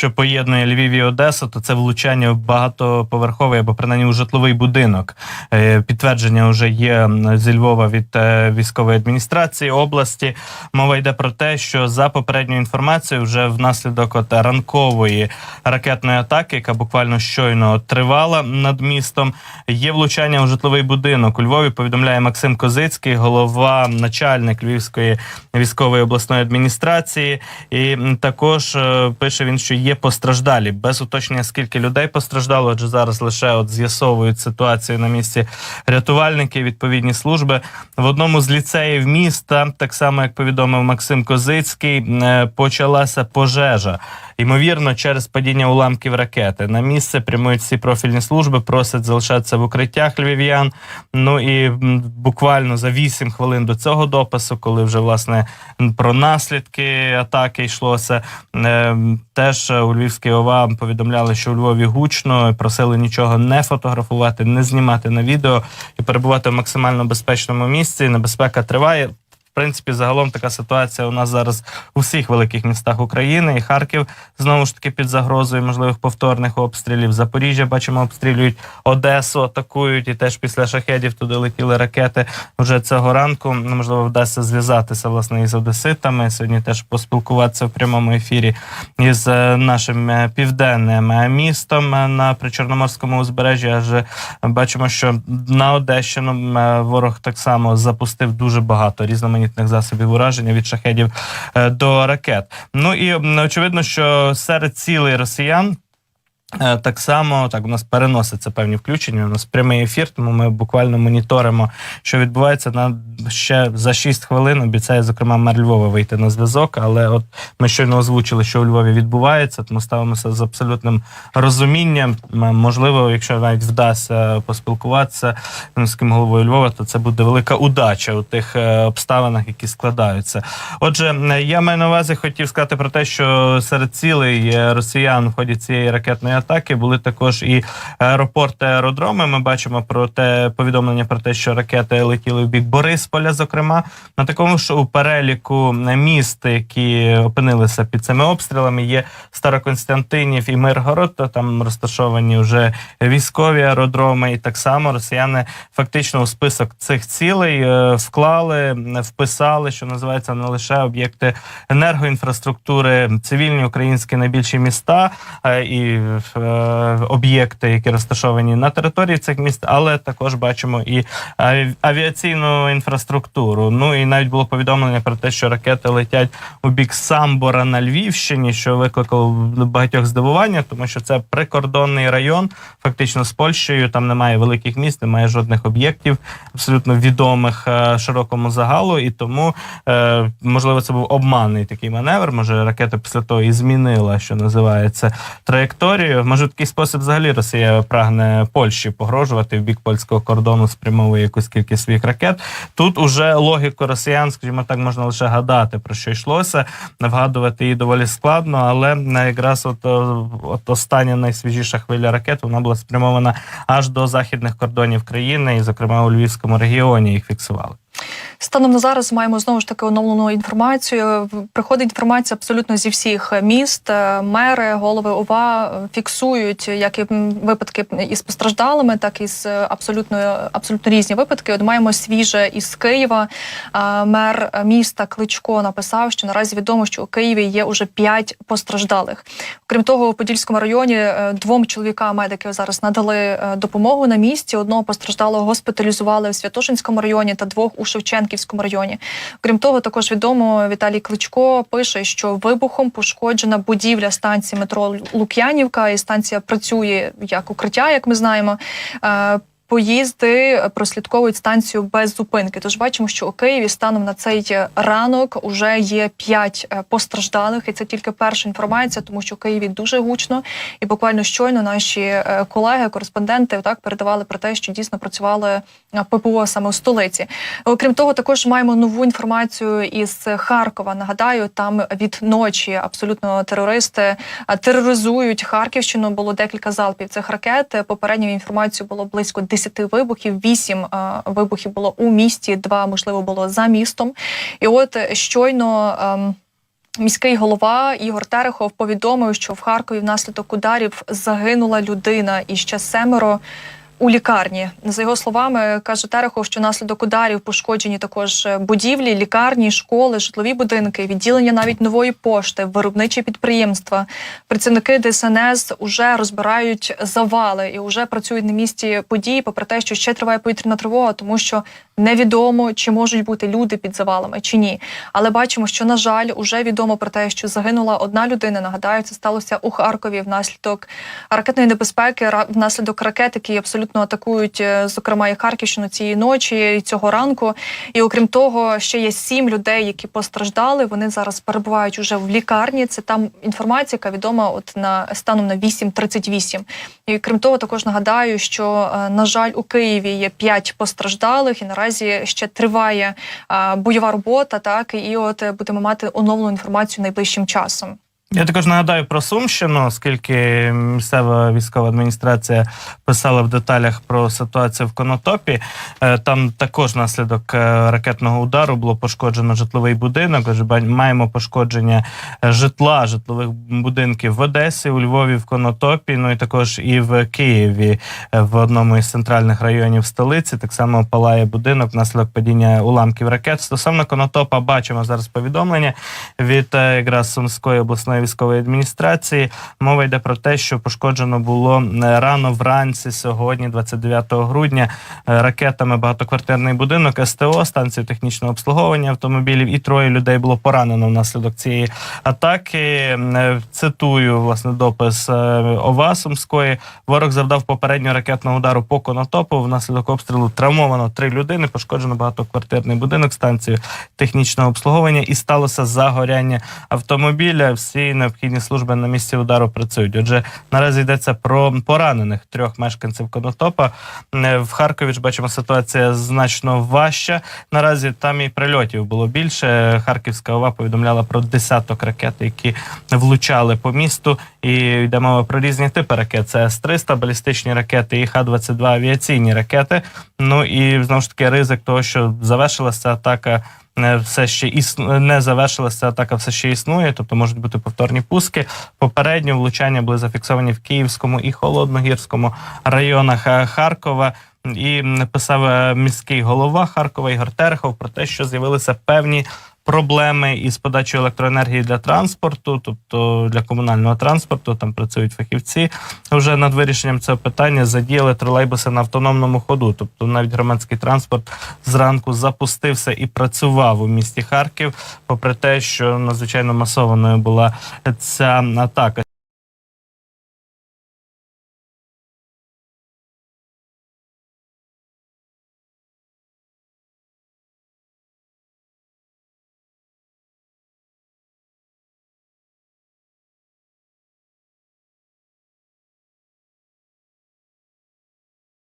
що поєднує Львів і Одесу, то це влучання в багатоповерховий або принаймні у житловий будинок. Е, Підтвердження вже є зі Львова від е, військової адміністрації області. Мова йде про те, що за попередньою інформацією, вже внаслідок от ранкової ракетної атаки, яка буквально щойно тривала над містом, є влучання у житловий будинок. У Львові повідомляє Максим Козицький, голова начальник Львівської військової обласної адміністрації. І також е, пише він, що є постраждалі без уточнення, скільки людей постраждало. Адже зараз лише от з'ясовують ситуацію на місці рятувальники, відповідні служби в одному з ліцеїв міста, так само як повідомив Максим Козицький, е, почалася пожежа. Ймовірно, через падіння уламків ракети на місце прямують всі профільні служби, просять залишатися в укриттях львів'ян. Ну і буквально за 8 хвилин до цього допису, коли вже власне про наслідки атаки йшлося, е, теж у Львівській ОВА повідомляли, що у Львові гучно просили нічого не фотографувати, не знімати на відео і перебувати в максимально безпечному місці. Небезпека триває. В принципі, загалом така ситуація у нас зараз у всіх великих містах України. І Харків знову ж таки під загрозою можливих повторних обстрілів. Запоріжжя бачимо, обстрілюють Одесу, атакують, і теж після шахедів туди летіли ракети. Вже цього ранку ну, можливо вдасться зв'язатися власне із одеситами. Сьогодні теж поспілкуватися в прямому ефірі із е, нашим е, південним е, містом на причорноморському узбережжі. Адже бачимо, що на Одещину ворог так само запустив дуже багато різноманітних засобів ураження від шахедів е, до ракет. Ну і очевидно, що серед цілей росіян. Е, Так само так у нас переносяться певні включення. У нас прямий ефір, тому ми буквально моніторимо, що відбувається на ще за 6 хвилин. Обіцяє зокрема мер Львова вийти на зв'язок. Але от ми щойно озвучили, що у Львові відбувається. Тому ставимося з абсолютним розумінням. Можливо, якщо навіть вдасться поспілкуватися з міським головою Львова, то це буде велика удача у тих е, обставинах, які складаються. Отже, е, я маю на увазі, хотів сказати про те, що серед цілей росіян в ході цієї ракетної атаки були також і аеропорти, аеродроми. Ми бачимо про те повідомлення про те, що ракети летіли в бік Борисполя. Зокрема, на такому ж у переліку міст, які опинилися під цими обстрілами, є Староконстантинів і Миргород. То там розташовані вже військові аеродроми, і так само росіяни фактично у список цих цілей е, вклали, вписали, що називається не лише об'єкти енергоінфраструктури, цивільні українські найбільші міста е, і об'єкти, які розташовані на території цих міст, але також бачимо і авіаційну інфраструктуру. Ну і навіть було повідомлення про те, що ракети летять у бік Самбора на Львівщині, що викликало багатьох здивування, тому що це прикордонний район, фактично з Польщею. Там немає великих міст, немає жодних об'єктів абсолютно відомих е, широкому загалу, і тому е, можливо це був обманний такий маневр. Може, ракета після того і змінила, що називається траєкторію. Може, такий спосіб взагалі Росія прагне Польщі погрожувати в бік польського кордону, спрямовує якусь кількість своїх ракет. Тут уже логіку росіян, скажімо так, можна лише гадати про що йшлося. Вгадувати її доволі складно, але е, якраз от, от остання найсвіжіша хвиля ракет вона була спрямована аж до західних кордонів країни, і, зокрема, у Львівському регіоні їх фіксували. Станом на зараз маємо знову ж таки оновлену інформацію. Приходить інформація абсолютно зі всіх міст. Е, Мери, голови ОВА е, фіксують як і випадки із постраждалими, так і з е, абсолютно абсолютно різні випадки. От маємо свіже із Києва. Мер міста Кличко написав, що наразі відомо, що у Києві є уже п'ять постраждалих. Крім того, у Подільському районі двом чоловікам медики зараз надали допомогу на місці. Одного постраждалого госпіталізували в Святошинському районі та двох у Шевченківському районі. Крім того, також відомо Віталій Кличко пише, що вибухом пошкоджена будівля станції метро Лук'янівка, і станція працює як укриття, як ми знаємо. Поїзди прослідковують станцію без зупинки. Тож бачимо, що у Києві станом на цей ранок вже є п'ять е, постраждалих, і це тільки перша інформація, тому що у Києві дуже гучно. І буквально щойно наші е, колеги, кореспонденти, так передавали про те, що дійсно працювали е, ППО саме у столиці. Окрім того, також маємо нову інформацію із Харкова. Нагадаю, там від ночі абсолютно терористи тероризують Харківщину. Було декілька залпів цих ракет. Попередньою інформацією було близько 10 вибухів. Вісім е, вибухів було у місті, два можливо було за містом. І от е, щойно. ем, Міський голова Ігор Терехов повідомив, що в Харкові внаслідок ударів загинула людина і ще семеро у лікарні. За його словами, каже Терехов, що внаслідок ударів пошкоджені також будівлі, лікарні, школи, житлові будинки, відділення навіть нової пошти, виробничі підприємства. Працівники ДСНС уже розбирають завали і вже працюють на місці подій, попри те, що ще триває повітряна тривога, тому що невідомо, чи можуть бути люди під завалами чи ні. Але бачимо, що на жаль, уже відомо про те, що загинула одна людина. Нагадаю, це сталося у Харкові внаслідок ракетної небезпеки, внаслідок ракет, які абсолютно атакують, е, зокрема і Харківщину цієї ночі і цього ранку. І окрім того, ще є сім людей, які постраждали. Вони зараз перебувають уже в лікарні. Це там інформація, яка відома от на станом на 8.38. І крім того, також нагадаю, що е, на жаль у Києві є п'ять постраждалих, і наразі ще триває бойова робота. Так і от е, будемо мати оновлену інформацію найближчим часом. Я також нагадаю про Сумщину, оскільки місцева військова адміністрація писала в деталях про ситуацію в Конотопі. Е, Там також внаслідок е, ракетного удару було пошкоджено житловий будинок. Отже, маємо пошкодження е, житла, житлових будинків в Одесі, у Львові, в Конотопі. Ну і також і в Києві, в одному із центральних районів столиці. Так само палає будинок внаслідок падіння уламків ракет. Стосовно Конотопа, бачимо зараз повідомлення від якраз Сумської обласної військової адміністрації. Мова йде про те, що пошкоджено було е, рано вранці сьогодні, 29 грудня, е, ракетами багатоквартирний будинок СТО, станцію технічного обслуговування автомобілів, і троє людей було поранено внаслідок цієї атаки. Е, Цитую власне допис ОВА Сумської. Ворог завдав попереднього ракетного удару по Конотопу. Внаслідок обстрілу травмовано три людини, пошкоджено багатоквартирний будинок, станцію технічного обслуговування і сталося загоряння автомобіля. Всі необхідні служби на місці удару працюють. Отже, наразі йдеться про поранених трьох мешканців Конотопа. Е, В Харкові ж бачимо ситуація значно важча. Наразі там і прильотів було більше. Харківська ОВА повідомляла про десяток ракет, які влучали по місту. І йде мова про різні типи ракет. Це С-300, балістичні ракети і Х-22 авіаційні ракети. Ну і знову ж таки ризик того, що завершилася атака. Все ще існу... не завершилася атака, все ще існує, тобто можуть бути повторні пуски. Попередньо влучання були зафіксовані в Київському і Холодногірському районах е, Харкова. І писав е, міський голова Харкова Ігор Терехов про те, що з'явилися певні проблеми із подачою електроенергії для транспорту, тобто для комунального транспорту. Там працюють фахівці вже над вирішенням цього питання. Задіяли тролейбуси на автономному ходу. Тобто навіть громадський транспорт зранку запустився і працював у місті Харків, попри те, що надзвичайно масованою була ця атака.